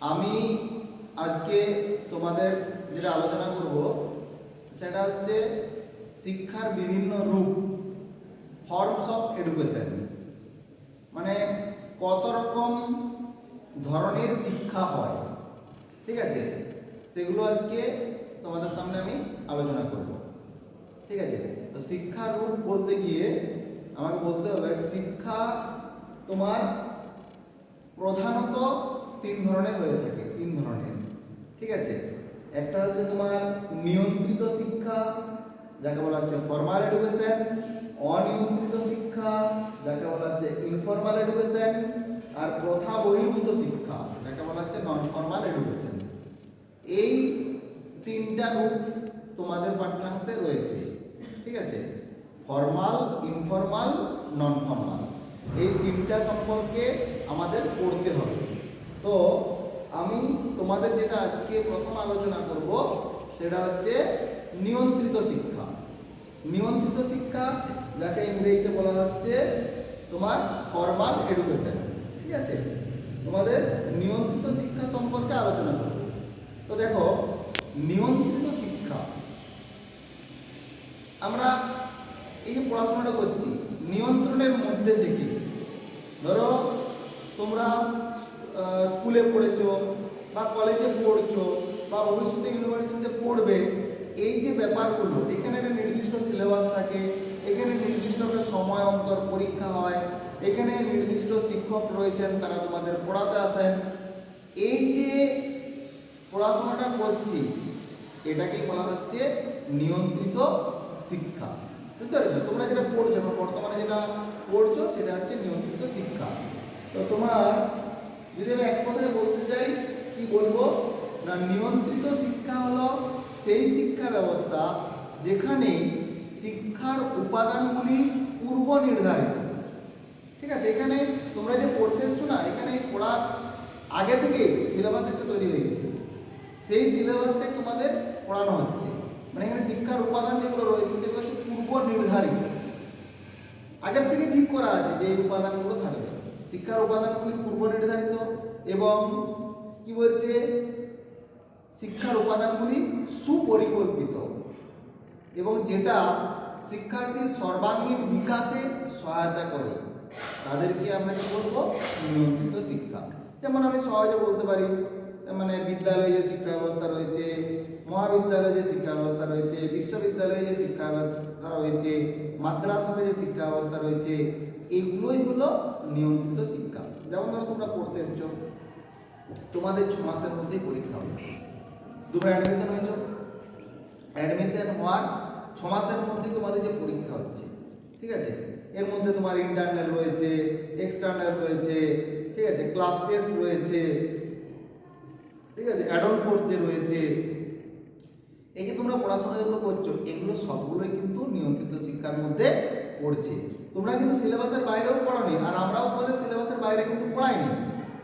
আমি আজকে তোমাদের যেটা আলোচনা করব, সেটা হচ্ছে শিক্ষার বিভিন্ন রূপ ফর্মস অফ এডুকেশন মানে কত রকম ধরনের শিক্ষা হয়, ঠিক আছে? সেগুলো আজকে তোমাদের সামনে আমি আলোচনা করব, ঠিক আছে? তো শিক্ষার রূপ বলতে গিয়ে আমাকে বলতে হবে, শিক্ষা তোমার প্রধানত তিন ধরনের হয়ে থাকে, তিন ধরনের। ঠিক আছে? একটা হচ্ছে তোমার নিয়ন্ত্রিত শিক্ষা, যাকে বলা হচ্ছে ফর্মাল এডুকেশন অনিয়ন্ত্রিত শিক্ষা, যাকে বলা হচ্ছে ইনফর্মাল এডুকেশন আর প্রথা বহির্ভূত শিক্ষা, যাকে বলা হচ্ছে নন ফর্মাল এডুকেশন এই তিনটা রূপ তোমাদের পাঠ্যাংশে রয়েছে। ঠিক আছে? ফর্মাল ইনফর্মাল নন ফর্মাল এই তিনটা সম্পর্কে আমাদের পড়তে হবে। তো আমি তোমাদের যেটা আজকে প্রথম আলোচনা করব, সেটা হচ্ছে নিয়ন্ত্রিত শিক্ষা। নিয়ন্ত্রিত শিক্ষা, যাকে ইংরেজিতে বলা হচ্ছে তোমার ফর্মাল এডুকেশন ঠিক আছে? তোমাদের নিয়ন্ত্রিত শিক্ষা সম্পর্কে আলোচনা করব। তো দেখো, নিয়ন্ত্রিত শিক্ষা, আমরা এই যে পড়াশোনাটা করছি, নিয়ন্ত্রণের মধ্যে থেকে, ধরো তোমরা স্কুলে পড়েছো বা কলেজে পড়ছো বা ভবিষ্যতে ইউনিভার্সিটিতে পড়বে, এই যে ব্যাপারগুলো, এখানে একটা নির্দিষ্ট সিলেবাস থাকে, এখানে নির্দিষ্ট একটা সময়, অন্তর পরীক্ষা হয়, এখানে নির্দিষ্ট শিক্ষক রয়েছেন, তারা তোমাদের পড়াতে আসেন। এই যে পড়াশোনাটা করছি এটাকেই বলা হচ্ছে নিয়ন্ত্রিত শিক্ষা। বুঝতে পেরেছ? তোমরা যেটা পড়ছো বর্তমানে যেটা পড়ছো, সেটা হচ্ছে নিয়ন্ত্রিত শিক্ষা। তো তোমার যদি আমি এক কথায় বলতে চাই, কি বলব? না, নিয়ন্ত্রিত শিক্ষা হলো সেই শিক্ষা ব্যবস্থা যেখানে শিক্ষার উপাদানগুলি পূর্ব নির্ধারিত। ঠিক আছে? এখানে তোমরা যে পড়তে এসছো না, এখানে পড়ার আগে থেকে সিলেবাস একটা তৈরি হয়ে গেছে। সেই সিলেবাসটাই তোমাদের পড়ানো হচ্ছে। মানে এখানে শিক্ষার উপাদান যেগুলো রয়েছে, সেগুলো হচ্ছে পূর্ব নির্ধারিত। আগের থেকে ঠিক করা আছে যে এই উপাদানগুলো থাকবে। শিক্ষার উপাদানগুলি পূর্ব নির্ধারিত এবং কি বলছে? শিক্ষার উপাদানগুলি সুপরিকল্পিত। এবং যেটা শিক্ষার্থীর সর্বাঙ্গীন বিকাশে সহায়তা করে। তাদেরকে আমরা কি বলব? নিয়ন্ত্রিত শিক্ষা। যেমন আমি সহজে বলতে পারি মানে বিদ্যালয়ে যে শিক্ষা ব্যবস্থা রয়েছে, মহাবিদ্যালয়ে যে রয়েছে, বিশ্ববিদ্যালয়ে যে শিক্ষা ব্যবস্থা রয়েছে, মাদ্রাসাতে যে শিক্ষা ব্যবস্থা রয়েছে, এগুলোই হলো নিয়ন্ত্রিত শিক্ষা। যেমন ধরো তোমরা পড়তে এসছো, তোমাদের ছ মাসের মধ্যেই পরীক্ষা হচ্ছে তোমরা অ্যাডমিশন হয়েছো। অ্যাডমিশন হওয়ার ছ মাসের মধ্যে তোমাদের যে পরীক্ষা হচ্ছে, ঠিক আছে? এর মধ্যে তোমার ইন্টারনাল রয়েছে এক্সটার্নাল রয়েছে, ঠিক আছে? ক্লাস টেস্ট রয়েছে, ঠিক আছে? অ্যাডন কোর্স যে রয়েছে এই যে তোমরা পড়াশোনা যেগুলো করছ, এগুলো সবগুলোই কিন্তু নিয়ন্ত্রিত শিক্ষার মধ্যে পড়ছে। তোমরা কিন্তু সিলেবাসের বাইরেও পড়ানি, আর আমরাও তোমাদের সিলেবাসের বাইরে কিন্তু পড়াইনি।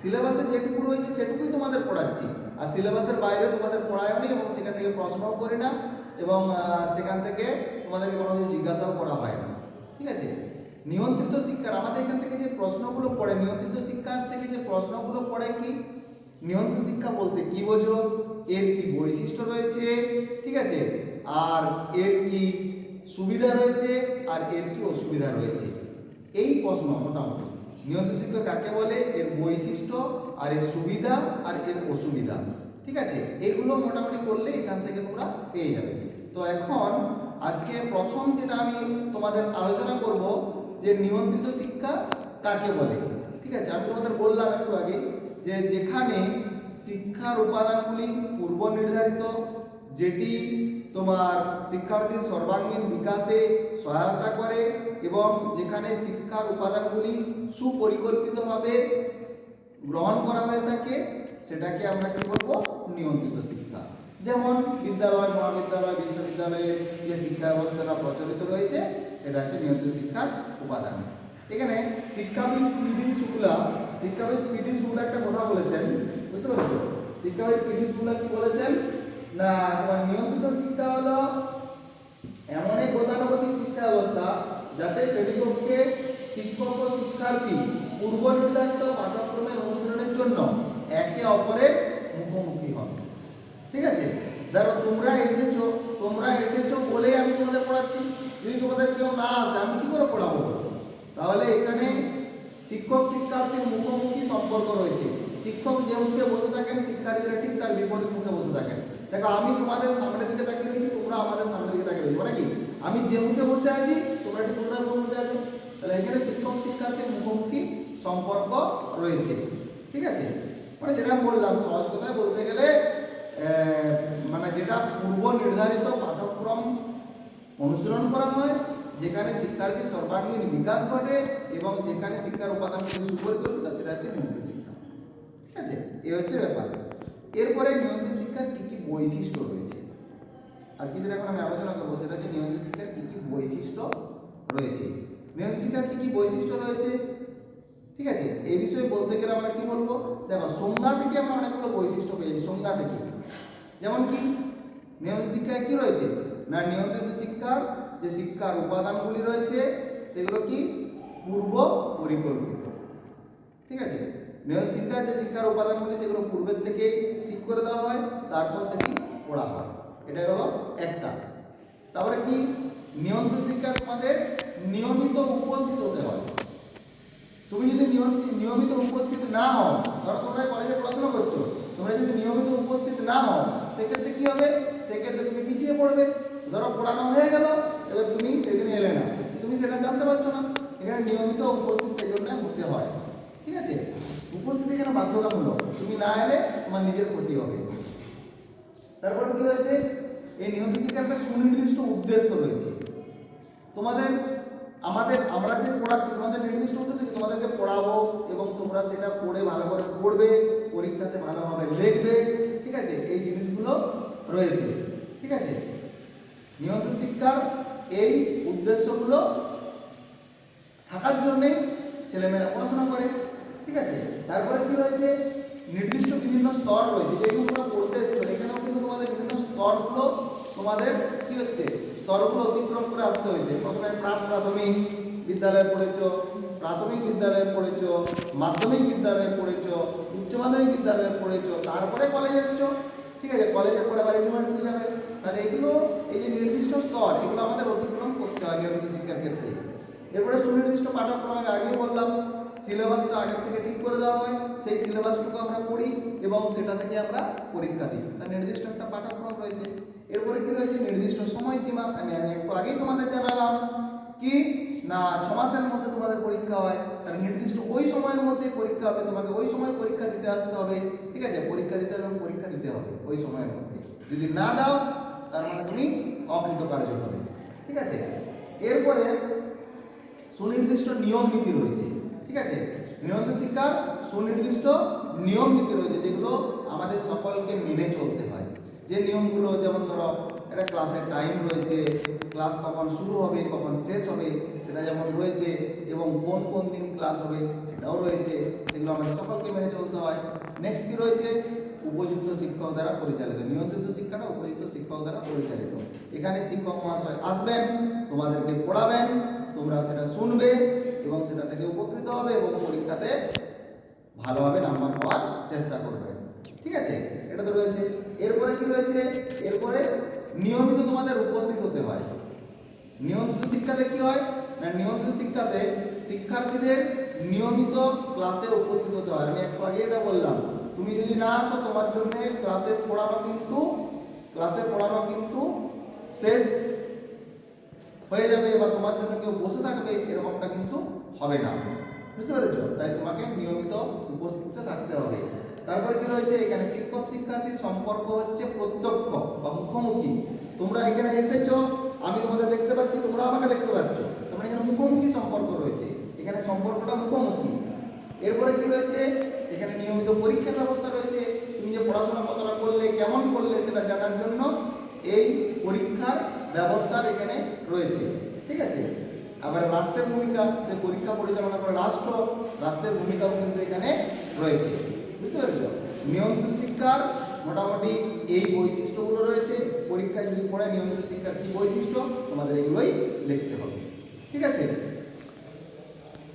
সিলেবাসে যেটুকু রয়েছে সেটুকুই তোমাদের পড়াচ্ছি। আর সিলেবাসের বাইরে তোমাদের পড়ায়নি এবং সেখান থেকে প্রশ্নও করি না এবং সেখান থেকে তোমাদেরকে কোনো কিছু জিজ্ঞাসাও করা হয় না। ঠিক আছে? নিয়ন্ত্রিত শিক্ষার, আমাদের এখান থেকে যে প্রশ্নগুলো পড়ে, নিয়ন্ত্রিত শিক্ষার থেকে যে প্রশ্নগুলো পড়ে কি? নিয়ন্ত্রিত শিক্ষা বলতে কি বোঝো? এর কি বৈশিষ্ট্য রয়েছে? ঠিক আছে? আর এর কি সুবিধা রয়েছে? আর এর কি অসুবিধা রয়েছে? এই প্রশ্ন মোটামুটি। নিয়ন্ত্রিত শিক্ষা কাকে বলে? এর বৈশিষ্ট্য, আর এর সুবিধা, আর এর অসুবিধা। ঠিক আছে? এগুলো মোটামুটি করলে এখান থেকে তোমরা পেয়ে যাবে। তো এখন আজকে প্রথম যেটা আমি তোমাদের আলোচনা করব, যে নিয়ন্ত্রিত শিক্ষা কাকে বলে? ঠিক আছে? আমি তোমাদের বললাম একটু আগে যে যেখানে শিক্ষার উপাদানগুলি পূর্ব নির্ধারিত, যেটি তোমার শিক্ষার্থীর সর্বাঙ্গীন বিকাশে সহায়তা করে এবং যেখানে শিক্ষার উপাদানগুলি সুপরিকল্পিতভাবে গ্রহণ করা হয়ে থাকে, সেটাকে আমরা কি বলব? নিয়ন্ত্রিত শিক্ষা। যেমন বিদ্যালয়, মহাবিদ্যালয়, বিশ্ববিদ্যালয়ে যে শিক্ষা ব্যবস্থাটা প্রচলিত রয়েছে, সেটা হচ্ছে নিয়ন্ত্রিত শিক্ষার উপাদান। এখানে শিক্ষাবিদ পিডি শুক্লা শিক্ষাবিদ পিডি শুক্লা একটা কথা বলেছেন, বুঝতে পারছ? শিক্ষাবিদ পিডি শুক্লা কি বলেছেন? না তোমার নিয়ন্ত্রিত শিক্ষা হলো এমন এক গতানুগতিক শিক্ষা ব্যবস্থা যাতে শ্রেণীকক্ষে শিক্ষক ও শিক্ষার্থী পূর্ব নির্ধারিত পাঠ্যক্রমের অনুসরণের জন্য একে অপরের দেখো তোমরা এসেছ তোমরা এসেছ বলেই আমি তোমাদের পড়াচ্ছি। যদি তোমাদের কেউ না আসে, আমি কি করে পড়াবো? তাহলে এখানে শিক্ষক শিক্ষার্থীর মুখোমুখি সম্পর্ক রয়েছে। শিক্ষক যে মুখে বসে থাকেন, শিক্ষার্থীরা ঠিক তার বিপরীত মুখে বসে থাকেন। দেখো, আমি তোমাদের সামনের দিকে তাকিয়ে রয়েছি, তোমরা আমাদের সামনের দিকে তাকিয়ে রয়েছো মানে কি? আমি যে মুখে বসে আছি, তোমরা ঠিক তোমরা বসে আছো? তাহলে এখানে শিক্ষক শিক্ষার্থীর মুখোমুখি সম্পর্ক রয়েছে। ঠিক আছে? মানে যেটা বললাম, সহজ কথায় বলতে গেলে মানে যেটা পূর্ব নির্ধারিত পাঠ্যক্রম অনুসরণ করা হয় যেখানে শিক্ষার্থীর সর্বাঙ্গীন বিকাশ ঘটে এবং যেখানে শিক্ষার উপাদানগুলি সুপরিকল্পিত, সেটা হচ্ছে নিয়মিত শিক্ষা। ঠিক আছে? এ হচ্ছে ব্যাপার। এরপরে নিয়মিত শিক্ষার কী কী বৈশিষ্ট্য রয়েছে? আজকে যেটা এখন আমি আলোচনা করব, সেটা হচ্ছে নিয়মিত শিক্ষার কী কী বৈশিষ্ট্য রয়েছে। নিয়মিত শিক্ষার কী কী বৈশিষ্ট্য রয়েছে? ঠিক আছে? এই বিষয়ে বলতে গেলে আমরা কি বলব? দেখো, সংজ্ঞা থেকে আমরা অনেকগুলো বৈশিষ্ট্য পেয়েছি, সংজ্ঞা থেকে। যেমন কি? নিয়মিত শিক্ষায় কি রয়েছে? না, নিয়ন্ত্রিত শিক্ষার যে শিক্ষার উপাদানগুলি রয়েছে, সেগুলো কি? পূর্ব পরিকল্পিত। ঠিক আছে? নিয়মিত শিক্ষার যে শিক্ষার উপাদানগুলি, সেগুলো পূর্বের থেকেই ঠিক করে দেওয়া হয়, তারপর সেটি পড়া হয়। এটা হলো একটা। তারপরে কি? নিয়ন্ত্রণ শিক্ষা তোমাদের নিয়মিত উপস্থিত হতে হয়। তুমি যদি নিয়ম- নিয়মিত উপস্থিত না হও, ধরো তোমরা কলেজে পড়াশোনা করছ, তোমরা যদি নিয়মিত উপস্থিত না হও, সেক্ষেত্রে কি হবে? সেক্ষেত্রে তুমি পিছিয়ে পড়বে। ধরো পড়ানো হয়ে গেল এবার তুমি সেদিন এলে না। তুমি সেটা জানতে পারছ না। এখানে নিয়মিত উপস্থিত সেই জন্য হতে হয়। ঠিক আছে? উপস্থিতি এখানে বাধ্যতামূলক? তুমি না এলে তোমার নিজের ক্ষতি হবে। তারপর কি রয়েছে এই নিয়মিত শিক্ষার একটা সুনির্দিষ্ট উদ্দেশ্য রয়েছে। তোমাদের, আমাদের, আমরা যে পড়াচ্ছি, তোমাদের নির্দিষ্ট উদ্দেশ্য তোমাদেরকে পড়াবো এবং তোমরা সেটা পড়ে ভালো করে পড়বে, পরীক্ষাতে ভালোভাবে লিখবে। ঠিক আছে? এই জিনিসগুলো রয়েছে। ঠিক আছে? নিয়ন্ত্রণ শিক্ষার এই উদ্দেশ্যগুলো থাকার জন্যে ছেলেমেয়েরা পড়াশোনা করে, ঠিক আছে? তারপরে কি রয়েছে? নির্দিষ্ট বিভিন্ন স্তর রয়েছে। যেগুলো তোমরা পড়তে এসছো, এখানেও কিন্তু তোমাদের বিভিন্ন স্তরগুলো তোমাদের কি হচ্ছে? স্তরগুলো অতিক্রম করে আসতে হয়েছে। প্রথমে প্রাক প্রাথমিক বিদ্যালয়ে পড়েছো, প্রাথমিক বিদ্যালয়ে পড়েছো, মাধ্যমিক বিদ্যালয়ে পড়েছো, উচ্চ মাধ্যমিক বিদ্যালয়ে পড়েছো, তারপরে কলেজ এসছো। ঠিক আছে কলেজে পড়ে আবার ইউনিভার্সিটি যাবে। তাহলে এগুলো, এই যে নির্দিষ্ট স্তর, এগুলো আমাদের অতিক্রম করতে হয় নিয়মিত শিক্ষার ক্ষেত্রে। এরপরে সুনির্দিষ্ট পাঠ্যক্রম আমি আগেই বললাম, সিলেবাসটা আগের থেকে ঠিক করে দেওয়া হয়, সেই সিলেবাসটুকু আমরা পড়ি এবং সেটা থেকে আমরা পরীক্ষা দিই। তার নির্দিষ্ট একটা পাঠ্যক্রম রয়েছে। এরপরে কি রয়েছে? নির্দিষ্ট সময়সীমা। আমি আমি একটু আগেই তোমাদের জানালাম কি, না, ছ মাসের মধ্যে তোমাদের পরীক্ষা হয়? তার নির্দিষ্ট ওই সময়ের মধ্যে পরীক্ষা হবে, তোমাকে ওই সময় পরীক্ষা দিতে আসতে হবে, ঠিক আছে? পরীক্ষা দিতে হবে পরীক্ষা দিতে হবে ওই সময়ের মধ্যে যদি না দাও, তার মানে তুমি অকৃতকার্য হবে ঠিক আছে? এরপরে সুনির্দিষ্ট নিয়ম নীতি রয়েছে, ঠিক আছে? নিয়ন্ত্রণ শিক্ষার সুনির্দিষ্ট নিয়ম নীতি রয়েছে, যেগুলো আমাদের সকলকে মেনে চলতে হয়। যে নিয়মগুলো, যেমন ধরো, একটা ক্লাসের টাইম রয়েছে ক্লাস কখন শুরু হবে, কখন শেষ হবে সেটা যেমন রয়েছে এবং কোন কোন দিন ক্লাস হবে সেটাও রয়েছে, সেগুলো আমাদের সকলকে মেনে চলতে হয়। নেক্সট কি রয়েছে? উপযুক্ত শিক্ষক দ্বারা পরিচালিত। নিয়ন্ত্রিত শিক্ষাটা উপযুক্ত শিক্ষক দ্বারা পরিচালিত। এখানে শিক্ষক মহাশয় আসবেন, তোমাদেরকে পড়াবেন, তোমরা সেটা শুনবে এবং সেটা থেকে উপকৃত হবে এবং পরীক্ষাতে ভালোভাবে নাম্বার পাওয়ার চেষ্টা করবে। ঠিক আছে? এটা তো রয়েছে। এরপরে কি রয়েছে? এরপরে নিয়মিত তোমাদের উপস্থিত হতে হয়। নিয়ন্ত্রিত শিক্ষাতে কি হয়? না, নিয়ন্ত্রিত শিক্ষাতে শিক্ষার্থীদের নিয়মিত ক্লাসে উপস্থিত হতে হয়। আমি একটু আগে এটা বললাম। তুমি যদি না আসো, তোমার জন্য ক্লাসে পড়ানো কিন্তু ক্লাসে পড়ানো কিন্তু শেষ হয়ে যাবে বা তোমার জন্য কেউ বসে থাকবে, এরকমটা কিন্তু হবে না। বুঝতে পেরেছ? তাই তোমাকে নিয়মিত উপস্থিত থাকতে হবে। তারপরে কি রয়েছে? এখানে শিক্ষক শিক্ষার্থীর সম্পর্ক হচ্ছে প্রত্যক্ষ বা মুখোমুখি। তোমরা এখানে এসেছ, আমি তোমাদের দেখতে পাচ্ছি তোমরা আমাকে দেখতে পাচ্ছ। তোমরা এখানে মুখোমুখি সম্পর্ক রয়েছে এখানে সম্পর্কটা মুখোমুখি। এরপরে কি রয়েছে এখানে নিয়মিত পরীক্ষার ব্যবস্থা রয়েছে। তুমি যে পড়াশোনা কতটা করলে, কেমন করলে সেটা জানার জন্য এই পরীক্ষার ব্যবস্থার এখানে রয়েছে। ঠিক আছে? আবার রাষ্ট্রের ভূমিকা, সে পরীক্ষা পরিচালনা করে রাষ্ট্র, রাষ্ট্রের ভূমিকাও কিন্তু এখানে রয়েছে। বুঝতে পেরেছ? নিয়ন্ত্রিত শিক্ষার মোটামুটি এই বৈশিষ্ট্যগুলো রয়েছে। পরীক্ষায় যদি পড়ে নিয়ন্ত্রিত শিক্ষার কি বৈশিষ্ট্য? তোমাদের এগুলোই লিখতে হবে। ঠিক আছে?